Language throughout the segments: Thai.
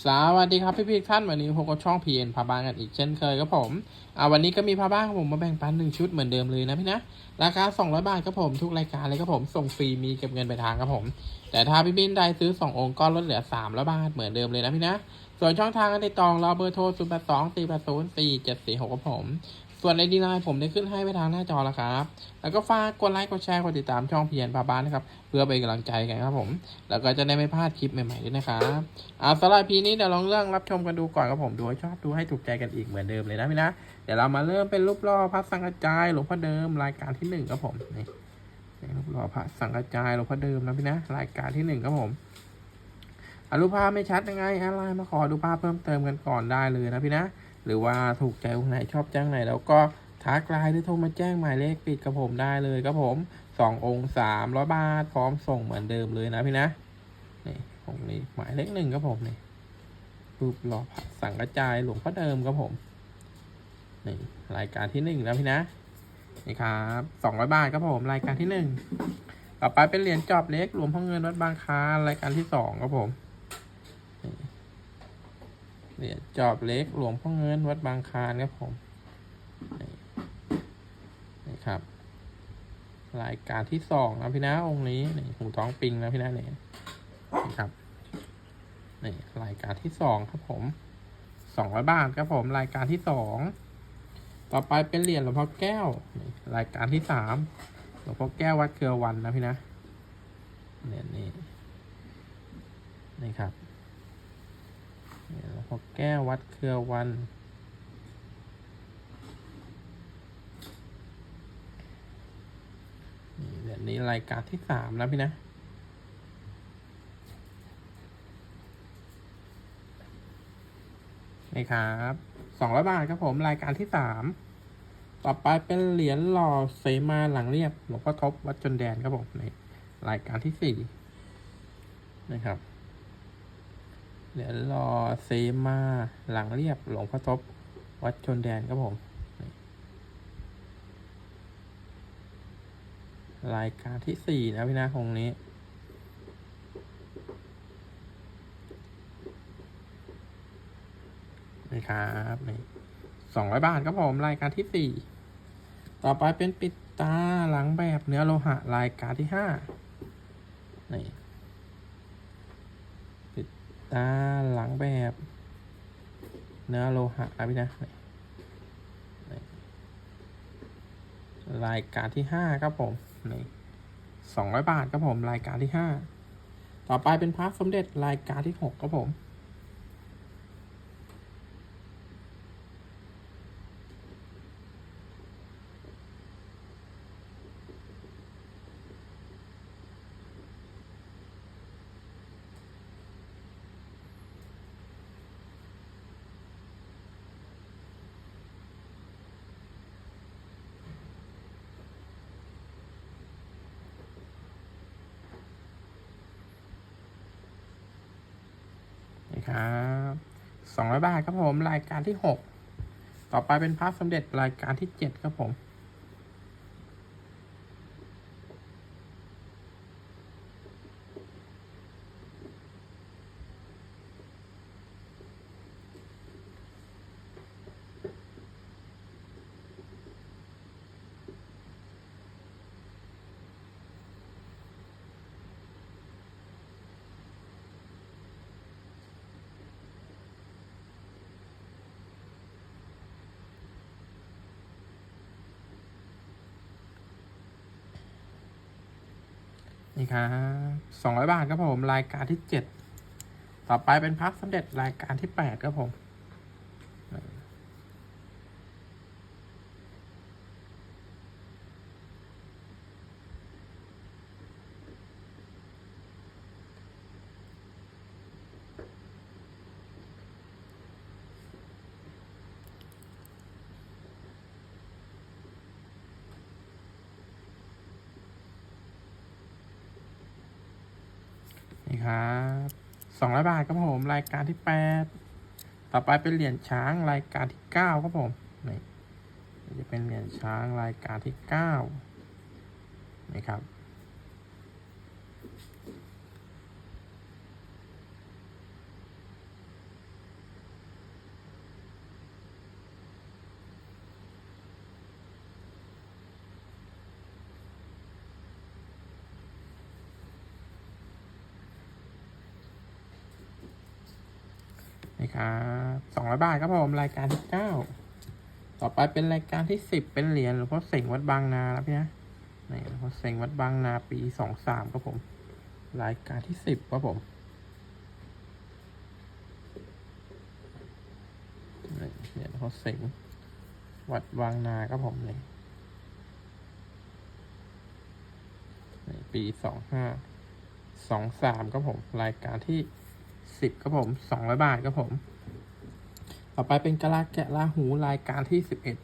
สวัสดีครับพี่พี่ท่านวันนี้พบกับช่อง PN พาบ้านกันอีกเช่นเคยครับผมอ่าวันนี้ก็มีพาบ้านครับผมมาแบ่งปันหนึ่งชุดเหมือนเดิมเลยนะพี่นะราคา 200 บาทครับผมทุกรายการเลยครับผมส่งฟรีมีเก็บเงินไปลายทางครับผม แต่ถ้าพี่บินได้ซื้อ 2 องค์ก็ลดเหลือ300บาทเหมือนเดิมเลยนะพี่นะส่วนช่องทางการติดต่อเราเบอร์โทร 0 8 2 4 8 0 4 7 4 6ครับผม ส่วนในดีไลน์ผมได้ขึ้นให้ไว้ทางหน้าจอแล้วครับ แล้วก็ฝากกดไลค์กดแชร์กดติดตามช่องเพียนพาบ้านนะครับ เพื่อเป็นกำลังใจกันครับผม แล้วก็จะได้ไม่พลาดคลิปใหม่ๆด้วยนะครับอ่าสำหรับพีนี้เดี๋ยวลองเรื่องรับชมกันดูก่อนครับผมดูให้ชอบดูให้ถูกใจกันอีกเหมือนเดิมเลยนะพี่นะ เดี๋ยวเรามาเริ่มเป็นรูปล่อพระสังกจายหลวงพ่อเดิมรายการที่หนึ่งครับผมนี่รูปล่อพระสังกจายหลวงพ่อเดิมนะพี่นะ รายการที่หนึ่งครับผมอรูปภาพไม่ชัดยังไงอะไรมาขอดูภาพเพิ่มเติมกันก่อนได้เลยนะพี่นะ หรือว่าถูกใจองค์ไหนชอบจ้างไหน แล้วก็ทักไลน์หรือโทรมาแจ้งหมายเลขปิดกับผมได้เลยครับผมสององค์สามร้อยบาทพร้อมส่งเหมือนเดิมเลยนะพี่นะนี่องค์นี้หมายเลขหนึ่งครับผมนี่รูปหล่อพระสังกระจายหลวงพ่อเดิมครับผมนี่รายการที่หนึ่งนะพี่นะนี่ครับสองร้อยบาทครับผมรายการที่หนึ่งต่อไปเป็นเหรียญจอบเล็กหลวงพ่อเงินวัดบางคารรายการที่สองครับผม เหรียญจอบเล็กหลวงพ่อเงินวัดบางคานครับผมนี่นี่ครับ รายการที่สองนะพี่นะองค์นี้นี่หูท้องปิงนะพี่นะเนี่ยนี่ครับนี่รายการที่สองครับผมสองร้อยบาทครับผมรายการที่สองต่อไปเป็นเหรียญหลวงพ่อแก้วนี่รายการที่สามหลวงพ่อแก้ววัดเครือวันนะพี่นะเหรียญนี้นี่ครับ เนี่ยหลวงพ่อแก้ววัดเครือวัน นี่เดี๋ยวนี้รายการที่สามแล้วพี่นะนี่ครับสองร้อยบาทครับผมรายการที่สามต่อไปเป็นเหรียญหล่อเสมาหลังเรียบหลวงพ่อทบวัดจนแดนครับผมในรายการที่สี่นะครับ เหรียญรอเซมาหลังเรียบหลวงพ่อทบวัดชนแดนครับผม รายการที่สี่นะพี่นาคงนี้นี่ครับนี่สองร้อยบาทครับผม รายการที่สี่ต่อไปเป็นปิดตาหลังแบบเนื้อโลหะ รายการที่ห้านี่ ตาหลังแบบเนื้อโลหะอะพี่นะรายการที่ห้าครับผมนี่สองร้อยบาทครับผมรายการที่ห้าต่อไปเป็นพระสมเด็จรายการที่หกครับผม ครับสองร้อยบาทครับผม รายการที่หกต่อไปเป็นพระสมเด็จรายการที่เจ็ดครับผม นี่ครับสองร้อยบาทครับผม รายการที่เจ็ด ต่อไปเป็นพักสำเร็จรายการที่แปดครับผม ครับสองร้อยบาทครับผม รายการที่แปดต่อไปเป็นเหรียญช้างรายการที่เก้าครับผมนี่นี่จะเป็นเหรียญช้างรายการที่เก้านี่ครับ นี่ครับสองร้อยบาทครับผมรายการที่เก้าต่อไปเป็นรายการที่สิบเป็นเหรียญหลวงพ่อเสงวัดบางนาแล้วพี่นะนี่หลวงพ่อเสงวัดบางนาปีสองสามครับผม รายการที่สิบครับผมนี่เหรียญหลวงพ่อเสงวัดบางนาครับผมนี่นี่ปีสองห้าสองสามครับผม รายการที่ สิบครับผมสองร้อยบาทครับผม ต่อไปเป็นกะลาแกะลาหูรายการที่สิบเอ็ด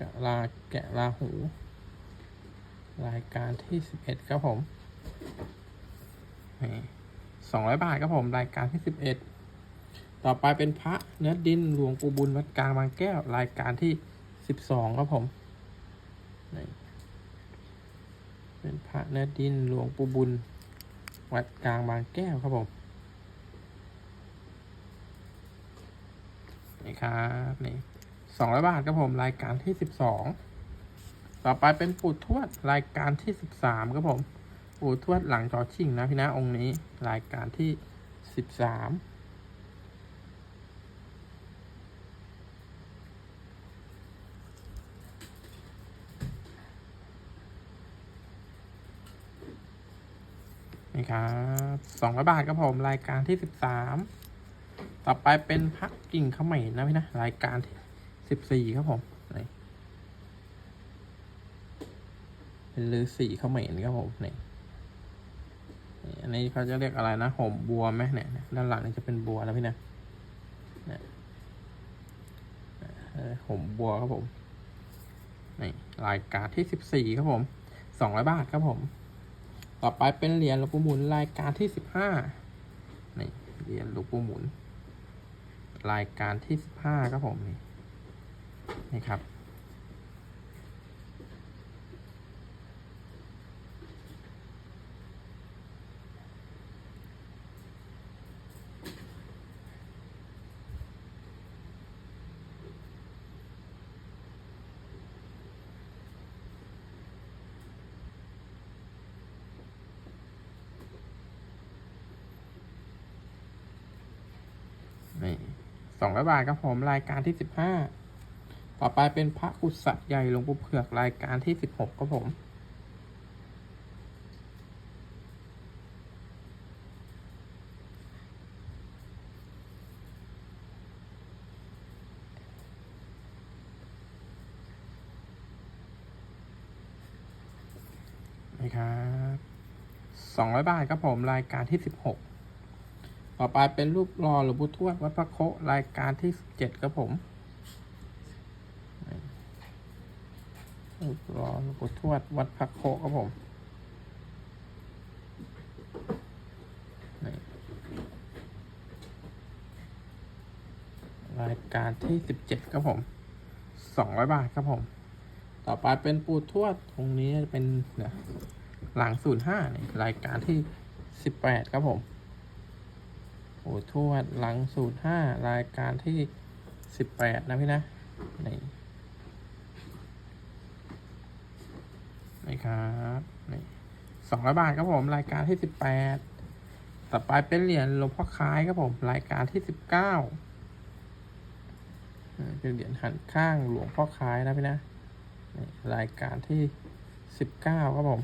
กะลาแกะลาหู รายการที่สิบเอ็ดครับผมสองร้อยบาทครับผมรายการที่สิบเอ็ดต่อไปเป็นพระเนื้อดินหลวงปู่บุญวัดกลางบางแก้ว รายการที่สิบสองครับผมนี่ เป็นพระเนื้อดินหลวงปู่บุญ วัดกลางบางแก้วครับผมนี่ครับนี่สองร้อยบาทครับผมรายการที่สิบสองต่อไปเป็นปู่ทวดรายการที่สิบสามครับผมปู่ทวดหลังจอชิงนะพี่นะองค์นี้รายการที่สิบสาม นี่ครับสองร้อยบาทครับผมรายการที่สิบสามต่อไปเป็นพักกิ่งเขมรนะพี่นะ รายการที่สิบสี่ครับผมนี่เป็นลือสีเขมรครับผมนี่อันนี้เขาจะเรียกอะไรนะห่มบัวไหมเนี่ยด้านหลังนี่จะเป็นบัวแล้วพี่นะเนี่ยเออห่มบัวครับผมนี่รายการที่สิบสี่ครับผมสองร้อยบาทครับผม ต่อไปเป็นเหรียญหลวงปู่หมุนรายการที่สิบห้านี่เหรียญหลวงปู่หมุน รายการที่สิบห้าครับผมนี่นี่ครับ นี่ สองร้อยบาทครับผมรายการที่สิบห้าต่อไปเป็นพระกุศะใหญ่หลวงปู่เผือกรายการที่สิบหกครับผมนี่ครับสองร้อยบาทครับผมรายการที่สิบหก ต่อไปเป็นรูปรอหลวงปู่ทวดวัดพระโครายการที่สิบเจ็ดครับผมรูปรอหลวงปู่ทวดวัดพระโคครับผมรายการที่สิบเจ็ดครับผมสองร้อยบาทครับผม ต่อไปเป็นปูทวดตรงนี้เป็นเนี่ยหลังศูนย์ห้านี่รายการที่สิบแปดครับผม โอ้ทวดหลังสูตรห้ารายการที่สิบแปดนะพี่นะ นี่ นี่ครับ นี่สองร้อยบาทครับผม รายการที่สิบแปดต่อไปเป็นเหรียญหลวงพ่อคล้ายครับผม รายการที่สิบเก้าเป็นเหรียญหันข้างหลวงพ่อคล้ายนะพี่นะนี่รายการที่สิบเก้าครับผม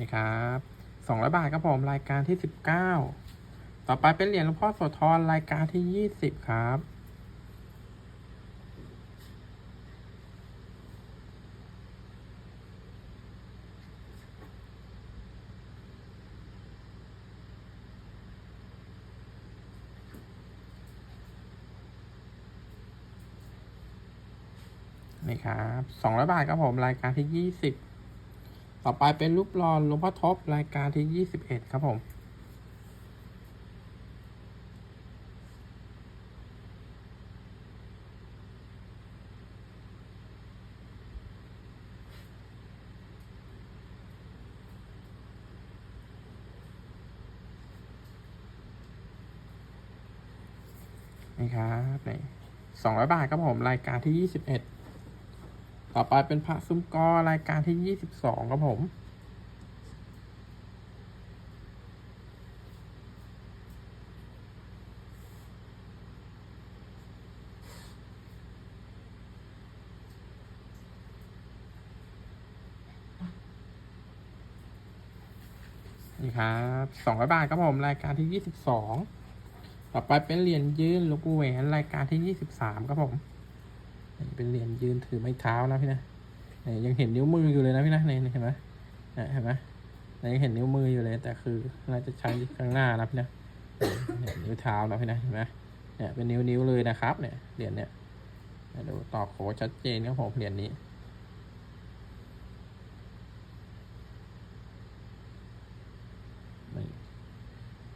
นี่ครับสองร้อยบาทครับผมรายการที่สิบเก้าต่อไปเป็นเหรียญหลวงพ่อโสธรรายการที่ยี่สิบครับนี่ครับสองร้อยบาทครับผมรายการที่ยี่สิบ ต่อไปเป็นรูปรอนหลวงพ่อทบรายการที่ยี่สิบเอ็ดครับผม นี่ครับนี่สองร้อยบาทครับผม รายการที่ยี่สิบเอ็ด ต่อไปเป็นพระซุ้มกอรายการที่ยี่สิบสองครับผมนี่ครับสองร้อยบาทครับผมรายการที่ยี่สิบสองต่อไปเป็นเหรียญยืนลูกแหวนรายการที่ยี่สิบสามครับผม เป็นเหรียญยืนถือไม้เท้านะพี่นะนี่ยังเห็นนิ้วมืออยู่เลยนะพี่นะนี่เห็นไหมนี่เห็นไหมนี่ยังเห็นนิ้วมืออยู่เลย แต่คือน่าจะใช้ข้างหน้านะพี่นะนี่นิ้วเท้านะพี่นะเห็นไหมเนี่ยเป็นนิ้วนิ้วๆเลยนะครับ เนี่ยเหรียญเนี่ยดูต่อโขชัดเจนครับผมเหรียญนี้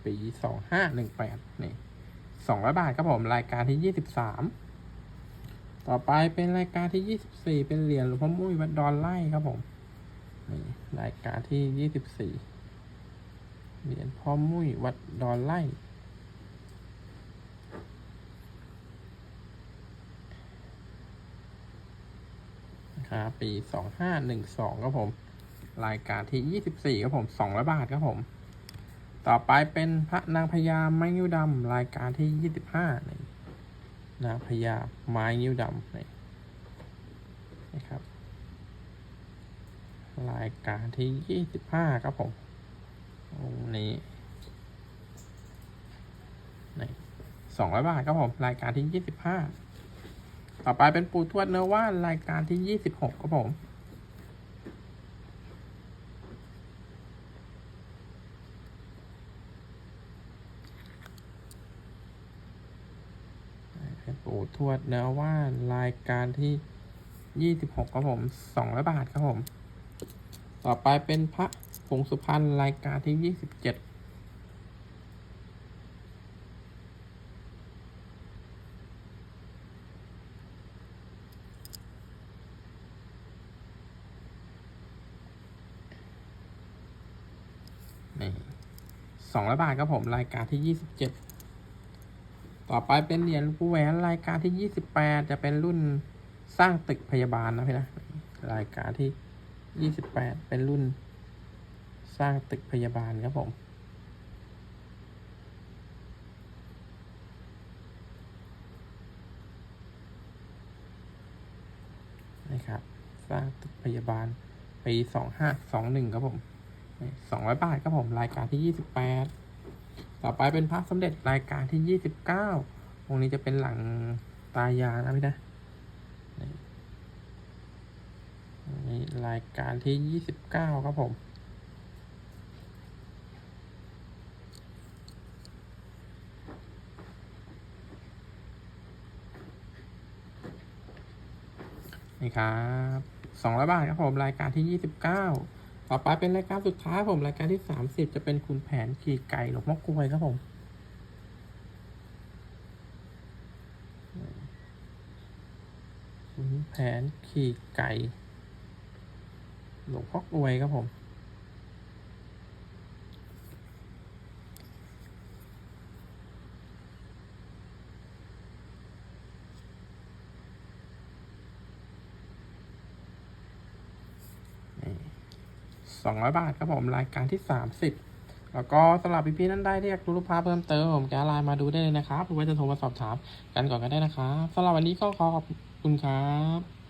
ปีสองห้าหนึ่งแปดนี่สองร้อยบาทครับผม รายการที่ยี่สิบสาม ต่อไปเป็นรายการที่ยี่สิบสี่เป็นเหรียญหลวงพ่อมุ้ยวัดดอนไล่ครับผมนี่รายการที่ยี่สิบสี่เหรียญพ่อมุ้ยวัดดอนไล่ครับปีสองห้าหนึ่งสองครับผม รายการที่ยี่สิบสี่ครับผมสองร้อยบาทครับผม ต่อไปเป็นพระนางพญาไม้งิ้วดำรายการที่ยี่สิบห้า นาพญาไม้นิ้วดำนี่นะครับรายการที่ยี่สิบห้าครับผมองนี้นี่สองร้อยบาทครับผมรายการที่ยี่สิบห้าต่อไปเป็นปูทวดเนื้อว่านรายการที่ยี่สิบหกครับผม อู่ทวดเนื้อว่านรายการที่ยี่สิบหกครับผมสองร้อยบาทครับผม ต่อไปเป็นพระผงสุพรรณรายการที่ยี่สิบเจ็ดนี่สองร้อยบาทครับผม รายการที่ยี่สิบเจ็ด ต่อไปเป็นเหรียญปูแหวนรายการที่ยี่สิบแปดจะเป็นรุ่นสร้างตึกพยาบาลนะพี่นะรายการที่ยี่สิบแปดเป็นรุ่น สร้างตึกพยาบาลครับผมนะครับ สร้างตึกพยาบาลปีสองห้าสองหนึ่งครับผมสองร้อยบาทครับผมรายการที่ยี่สิบแปด ต่อไปเป็นพระสมเด็จรายการที่ยี่สิบเก้าองค์นี้จะเป็นหลังตายานะพี่นะนี่นี่รายการที่ยี่สิบเก้าครับผมนี่ครับสองร้อยบาทครับผมรายการที่ยี่สิบเก้า ต่อไปเป็นรายการสุดท้ายผมรายการที่สามสิบจะเป็นคุณแผนขี่ไก่หลบมะกรวยครับผมคุณแผนขี่ไก่ หลวงพ่อกรวยครับผม สองร้อยบาทครับผมรายการที่สามสิบแล้วก็สำหรับพี่ๆนั่นได้ที่อยากรูรูปภาเพิ่มเติมผมแกไลน์มาดูได้เลยนะครับหรือว่าจะโทรมาสอบถามกันก่อนก็ได้นะครับสำหรับวันนี้ก็ขอขอบคุณครับ